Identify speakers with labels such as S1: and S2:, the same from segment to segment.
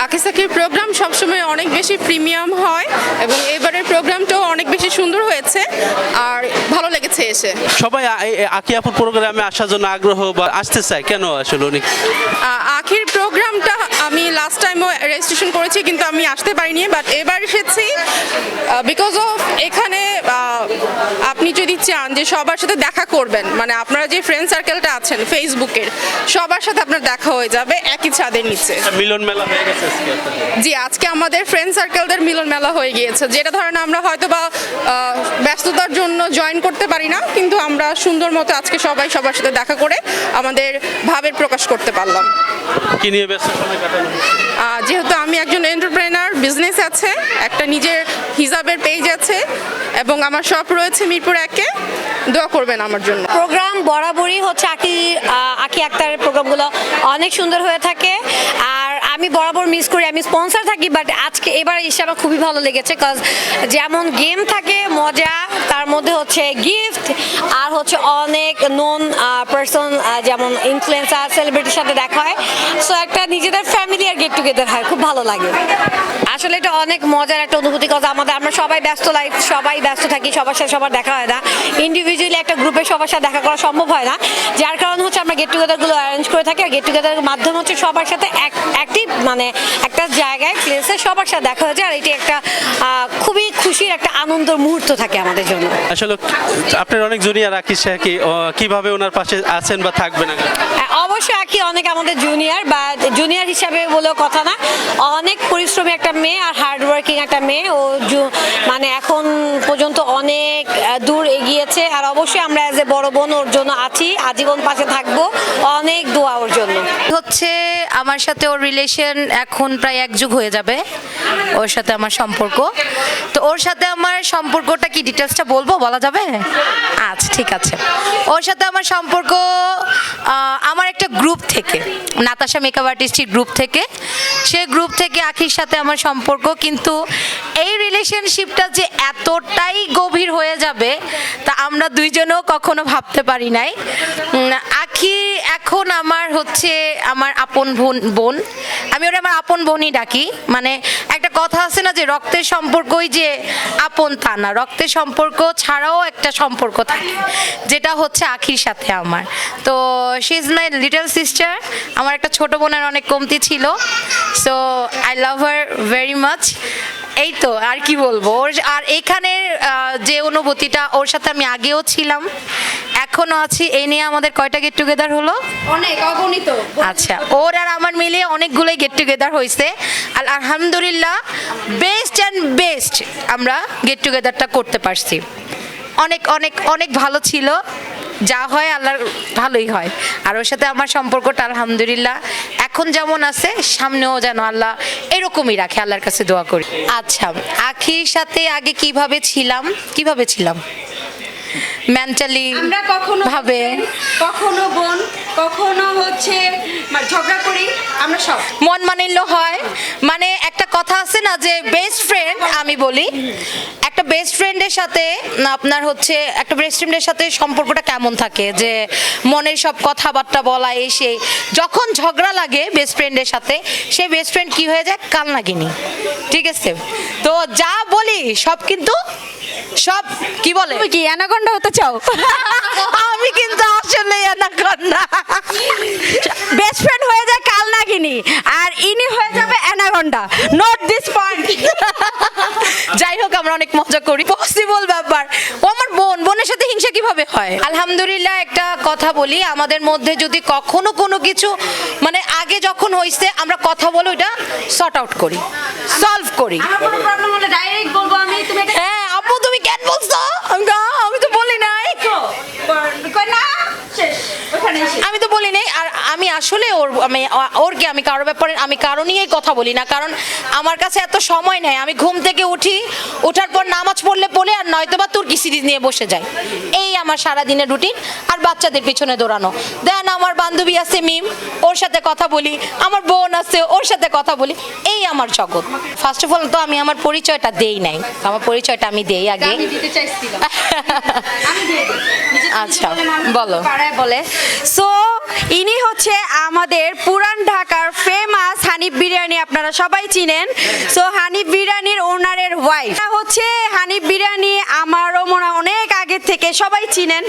S1: আকিসাকির programme সবসময় অনেক বেশি প্রিমিয়াম হয় এবং এবারের প্রোগ্রামটাও অনেক বেশি সুন্দর হয়েছে আর ভালো লেগেছে এসে।
S2: সবাই আকি আপুর প্রোগ্রামে আসার জন্য আগ্রহ বা আসতে চায় কেন আসলে উনি?
S1: আখির প্রোগ্রামটা আমি লাস্ট টাইমও রেজিস্ট্রেশন করেছি কিন্তু আমি আসতে পারিনি বাট এবার এসেছি বিকজ অফ এখানে চান যে সবার সাথে দেখা করবেন। মানে আপনারা যে ফ্রেন্ড সার্কেলটা আছেন ফেসবুকের সবার সাথে আপনার দেখা হয়ে যাবে একই ছাদের নিচে।
S2: মিলন মেলা হয়ে গেছে আজকে।
S1: জি আজকে আমাদের ফ্রেন্ড সার্কেলদের মিলন মেলা হয়ে গিয়েছে যেটা ধরেন আমরা হয়তো বা ব্যস্ততার জন্য জয়েন করতে পারি না কিন্তু আমরা সুন্দর মতো আজকে সবাই সবার সাথে দেখা করে আমাদের ভাবের প্রকাশ করতে পারলাম।
S2: কি নিয়ে ব্যস্ত সময় কাটানো
S1: যেহেতু আমি একজন এন্টারপ্রেনার বিজনেস আছে একটা নিজের হিসাবের পেজ আছে এবং আমার শপ রয়েছে মিরপুর একে। দোয়া করবেন আমার জন্য।
S3: প্রোগ্রাম বরাবরই হচ্ছে আকি আকি আক্তারের প্রোগ্রামগুলো অনেক সুন্দর হয়ে থাকে। আর আমি বরাবর মিস করি, আমি স্পন্সার থাকি বাট আজকে এবার এসে আমার খুবই ভালো লেগেছে কজ যেমন গেম থাকে, মজা তার মধ্যে হচ্ছে গিফট আর হচ্ছে অনেক নন পার্সন যেমন ইনফ্লুয়েন্সার সেলিব্রিটির সাথে দেখা হয়। সো একটা নিজেদের ফ্যামিলি আর গেট টুগেদার হয়, খুব ভালো লাগে। আসলে এটা অনেক মজার একটা অনুভূতি কথা আমাদের, আমরা সবাই ব্যস্ত লাইফ সবাই ব্যস্ত থাকি, সবার সাথে সবার দেখা হয় না। ইন্ডিভিজুয়ালি একটা গ্রুপে সবার সাথে দেখা করা সম্ভব হয় না। যার কারণ হচ্ছে আমরা গেট টুগেদারগুলো অ্যারেঞ্জ করে থাকি, আর গেট টুগেদারের মাধ্যমে হচ্ছে সবার সাথে অ্যাক্টিভ মানে একটা জায়গায় প্লেসে সবার সাথে দেখা হয়েছে। আর এটি একটা খুবই খুশির একটা আনন্দের মুহূর্ত থাকে আমাদের জন্য।
S2: আসলে আপনার অনেক জুনিয়র আকি সে কি ও, কীভাবে ওনার পাশে আছেন বা থাকবেন
S3: হ্যাঁ, অবশ্যই আকি অনেক আমাদের জুনিয়র বা জুনিয়র হিসাবে বলেও কথা না। অনেক পরিশ্রমী একটা মেয়ে আর হার্ড ওয়ার্কিং একটা মেয়ে। ও জু- মানে এখন পর্যন্ত অনেক দূর এগিয়েছে। আর অবশ্যই আমরা অ্যাজ এ বড় বোন ওর জন্য আছি আজীবন পাশে থাকব। অনেক দোয়া ওর জন্য।
S4: হচ্ছে আমার সাথে ওর রিলেশন এখন প্রায় এক যুগ হয়ে যাবে ওর সাথে আমার সম্পর্ক। তো ওর সাথে আমার সম্পর্কটা কি ডিটেলসটা বলব, বলা যাবে? আচ্ছা ঠিক আছে। ওর সাথে আমার সম্পর্ক আমার একটা গ্রুপ থেকে, নাতাশা মেকআপ আর্টিস্টের গ্রুপ থেকে। সেই গ্রুপ থেকে আখির সাথে আমার সম্পর্ক, কিন্তু এই রিলেশনশিপটা যে এতটাই গভীর হয়ে যাবে, তা আমরা দুইজনও কখনো ভাবতে পারি নাই। আখি এখন আমার হচ্ছে আমার আপন বোন বোন। আমি ওরা আমার আপন বোনই ডাকি। মানে একটা কথা আছে না যে রক্তের সম্পর্কই যে আপন তা না। রক্তের সম্পর্ক ছাড়াও একটা সম্পর্ক থাকে, যেটা হচ্ছে আখির সাথে আমার। তো she is my little sister আমার একটা ছোট বোনের অনেক কমতি ছিল। So I love her very much এই তো, আর কি বলব? ওর আর এখানের যে অনুভূতিটা, ওর সাথে আমি আগেও ছিলাম। এখনও আছি। এই নিয়ে আমাদের কয়টা গেট টুগেদার হলো?
S1: অনেক অগণিত।
S4: আচ্ছা ওর আর আমার মিলিয়ে অনেকগুলোই গেট টুগেদার হয়েছে। আর আলহামদুলিল্লাহ বেস্ট অ্যান্ড বেস্ট আমরা গেট টুগেদারটা করতে পারছি। অনেক অনেক অনেক ভালো ছিল। যা হয় আল্লাহর ভালোই হয়। আর ওর সাথে আমার সম্পর্কটা আলহামদুলিল্লাহ এখন যেমন আছে সামনেও যেন আল্লাহ এরকমই রাখে আল্লাহর কাছে দোয়া করি। আচ্ছা আখির সাথে আগে কীভাবে ছিলাম? কীভাবে ছিলাম? মেন্টালি
S5: আমরা কখনো
S4: ভাবে।
S5: কখনো বোন কখনো হচ্ছে ঝগড়া করি আমরা সব।
S4: মন মানিল্য হয়। মানে একটা কথা আছে না যে বেস্ট ফ্রেন্ড আমি বলি একটা বেস্ট ফ্রেন্ডের সাথে আপনার হচ্ছে একটা বেস্ট ফ্রেন্ডের সাথে সম্পর্কটা কেমন থাকে? যে মনের সব কথাবার্তা বলা এসে যখন ঝগড়া লাগে বেস্ট ফ্রেন্ডের সাথে সেই বেস্ট ফ্রেন্ড কি হয়ে যায়? কাল নাগিনি ঠিক আছে? তো যা বলি সব কিন্তু সব কি বলে?
S5: তুমি কি অ্যানাকন্ডা হতে চাও?
S4: আমি কিন্তু আসলে না
S5: বেস্ট ফ্রেন্ড হয়ে যায় কাল নাগিনী আর ইনি হয়ে যাবে অ্যানাকন্ডা। নোট দিস পয়েন্ট
S4: যাই হোক আমরা অনেক মজা করি। পসিবল ব্যাপার। ও আমার বোন বোনের সাথে হিংসা কীভাবে হয়? আলহামদুলিল্লাহ একটা কথা বলি। আমাদের মধ্যে যদি কখনো কোনো কিছু মানে আগে যখন হইছে আমরা কথা বলে ওইটা সর্ট আউট করি। সলভ করি।
S5: আমার কোনো প্রবলেম হলে ডাইরেক্ট বলব আমি তুমি
S4: হ্যাঁ আপু তুমি কেন বলছো আমি কই, "আ, আমি তো বলি নাই
S5: কই না শেষ ওখানে এসে
S4: আমি তো বলি নাই আর আমি আসলে ওর আমি ওর কি আমি কারও ব্যাপারে আমি কারও নিয়েই কথা বলি না কারণ আমার কাছে এত সময় নেই। আমি ঘুম থেকে উঠি ওঠার পর নামাজ পড়লে পড়ে আর নয়তো বা তুর্কি সিরিজ নিয়ে বসে যাই। এই আমার সারা দিনের রুটিন আর বাচ্চাদের পিছনে দৌড়ানো। দেন আমার বান্ধবী আছে মিম ওর সাথে কথা বলি আমার বোন আছে ওর সাথে কথা বলি এই আমার জগৎ। ফার্স্ট অফ অল তো আমি আমার পরিচয়টা দেই নাই আমার পরিচয়টা আমি দেই আগে। আচ্ছা
S5: বলো।
S4: বলে
S5: সো ইনি হচ্ছে আমাদের পুরান ঢাকার ফেমাস হানিফ বিরিয়ানি, আপনারা সবাই চিনেন। সো হানিফ বিরিয়ানির ওনারের ওয়াইফ হচ্ছে হানিফ বিরিয়ানি, আমারও মনে অনেক আগে থেকে সবাই চিনেন।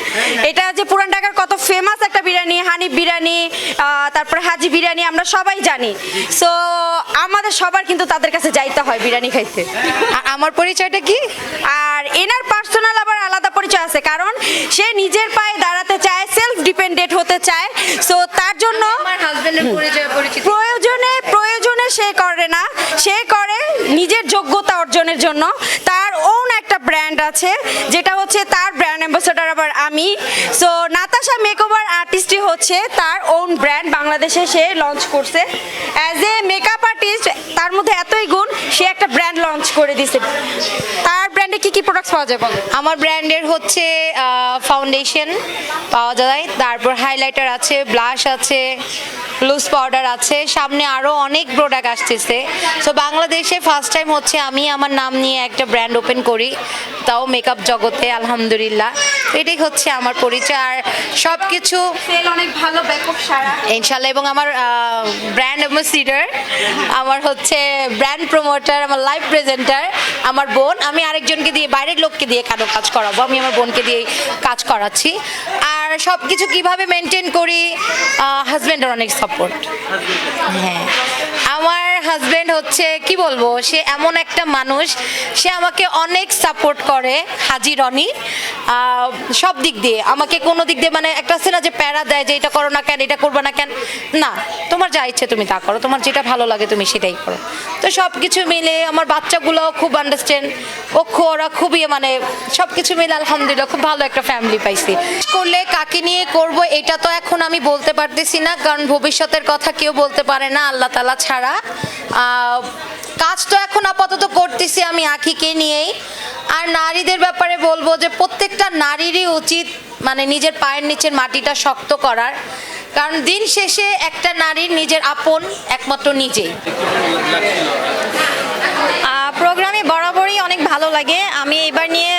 S5: এটা যে পুরান ঢাকার কত ফেমাস একটা বিরিয়ানি হানিফ বিরিয়ানি তারপরে হাজি বিরিয়ানি আমরা সবাই জানি। সো আমাদের সবার কিন্তু তাদের কাছে যাইতে হয় বিরিয়ানি খাইতে।
S4: আমার পরিচয়টা কি?
S5: আর এনার পার্সোনাল আবার আলাদা পরিচয় আছে কারণ সে নিজের পায়ে দাঁড়াতে চায় সেলফ ডিপেন্ডেন্ট হতে চায়। সো তার জন্য
S4: আমার হাজবেন্ডের পরিচয় পরিচিত
S5: প্রয়োজনে প্রয়োজনে সে করে না। সে করে নিজের যোগ্যতা অর্জনের জন্য। তার ওন একটা ব্র্যান্ড আছে, যেটা হচ্ছে তার ব্র্যান্ড অ্যাম্বাসেডর আবার আমি। সো নাতাশা মেকওভার আর্টিস্টই হচ্ছে তার ওন ব্র্যান্ড বাংলাদেশে সে লঞ্চ করছে। অ্যাজ এ মেকআপ আর্টিস্ট তার মধ্যে এতই গুণ, সে একটা ব্র্যান্ড লঞ্চ করে দিছে। তার ব্র্যান্ডে কি কি প্রোডাক্টস পাওয়া যায় বলো?
S4: আমার ব্র্যান্ডের হচ্ছে ফাউন্ডেশন পাওয়া যায়। তারপর হাইলাইটার আছে ব্লাশ আছে। লুজ পাউডার আছে। সামনে আরও অনেক প্রোডাক্ট আসতেছে। সো বাংলাদেশে ফার্স্ট টাইম হচ্ছে আমি আমার নাম নিয়ে একটা ব্র্যান্ড ওপেন করি। তাও মেকআপ জগতে, আলহামদুলিল্লাহ। এটাই হচ্ছে আমার পরিচয়। আর সব কিছু
S5: সেল অনেক ভালো ব্যাপক সারা।
S4: ইনশাল্লাহ এবং আমার ব্র্যান্ড অ্যাম্বাসিডার আমার হচ্ছে ব্র্যান্ড প্রমোটার আমার লাইভ প্রেজেন্টার আমার বোন। আমি আরেকজনকে দিয়ে বাইরের লোককে দিয়ে কেন কাজ করাবো। আমি আমার বোনকে দিয়ে কাজ করাচ্ছি। আর সব কিছু কীভাবে মেনটেন করি হাজব্যান্ডের অনেক সাপোর্ট হ্যাঁ। আমার হাজব্যান্ড হচ্ছে, কি বলব, সে এমন একটা মানুষ। সে আমাকে অনেক সাপোর্ট করে, হাজি রনি। সব দিক দিয়ে। আমাকে কোনো দিক দিয়ে মানে একটা আছে না যে প্যারা দেয় যে এটা করো না কেন, এটা করবে না কেন। না, তোমার যা ইচ্ছে তুমি তা করো। তোমার যেটা ভালো লাগে তুমি সেটাই করো। তো সব কিছু মিলে আমার বাচ্চাগুলোও খুব আন্ডারস্ট্যান্ড ও ওরা খুবই মানে সব কিছু মিলে আলহামদুলিল্লাহ খুব ভালো একটা ফ্যামিলি পাইছি। করলে কাকে নিয়ে করব এটা তো এখন আমি বলতে পারতেছি না, কারণ ভবিষ্যতের কথা কেউ বলতে পারে না, আল্লাহ তালা ছাড়া। কাজ তো এখন আপাতত করতেছি আমি আখিকে নিয়েই। আর নারীদের ব্যাপারে বলব যে প্রত্যেকটা নারীরই উচিত মানে নিজের পায়ের নিচের মাটিটা শক্ত করার। কারণ দিন শেষে একটা নারীর নিজের আপন, একমাত্র নিজেই।
S6: প্রোগ্রামে বরাবরই অনেক ভালো লাগে। আমি এবার নিয়ে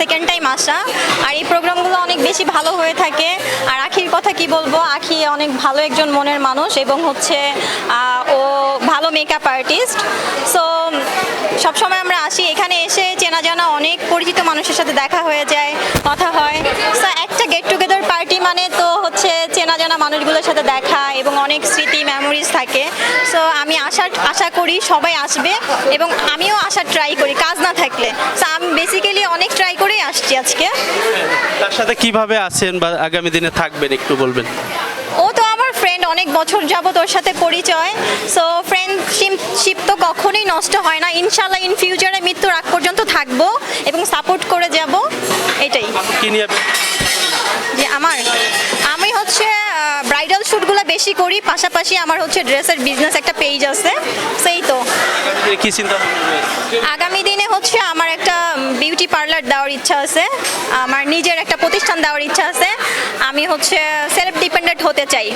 S6: সেকেন্ড টাইম আসা। আর এই প্রোগ্রামগুলো অনেক বেশি ভালো হয়ে থাকে। আর আখি অনেক ভালো একজন মনের মানুষ এবং হচ্ছে ও ভালো মেকআপ আর্টিস্ট সো সবসময় আমরা আসি। এখানে এসে চেনা জানা অনেক পরিচিত মানুষের সাথে দেখা হয়ে যায়, কথা হয়। সো একটা গেট টুগেদার পার্টি মানে তো হচ্ছে চেনা জানা মানুষগুলোর সাথে দেখা এবং অনেক স্মৃতি মেমোরিজ থাকে। সো আমি আশা আশা করি সবাই আসবে এবং আমিও আসার ট্রাই করি, কাজ না থাকলে। সো আমি বেসিক্যালি অনেক ট্রাই করেই আসছি আজকে।
S2: তার সাথে কীভাবে আছেন বা আগামী দিনে থাকবেন একটু বলবেন
S6: ও তো আমার ফ্রেন্ড অনেক বছর যাবত ওর সাথে পরিচয়। সো ফ্রেন্ডশিপ তো কখনোই নষ্ট হয় না। ইনশাল্লাহ ইন ফিউচারে মৃত্যুর আগ পর্যন্ত থাকব এবং সাপোর্ট করে যাব। এটাই। যে আমার আমি হচ্ছে ব্রাইডাল শ্যুটগুলো বেশি করি পাশাপাশি আমার হচ্ছে ড্রেসের বিজনেস একটা পেজ আছে। সেই তো।
S2: কি চিন্তা
S6: আগামী দিনে হচ্ছে আমার একটা বিউটি পার্লার দেওয়ার ইচ্ছা আছে। আমার নিজের একটা প্রতিষ্ঠান দেওয়ার ইচ্ছা আছে। আমি হচ্ছে সেলফ ডিপেন্ডেন্ট হতে চাই।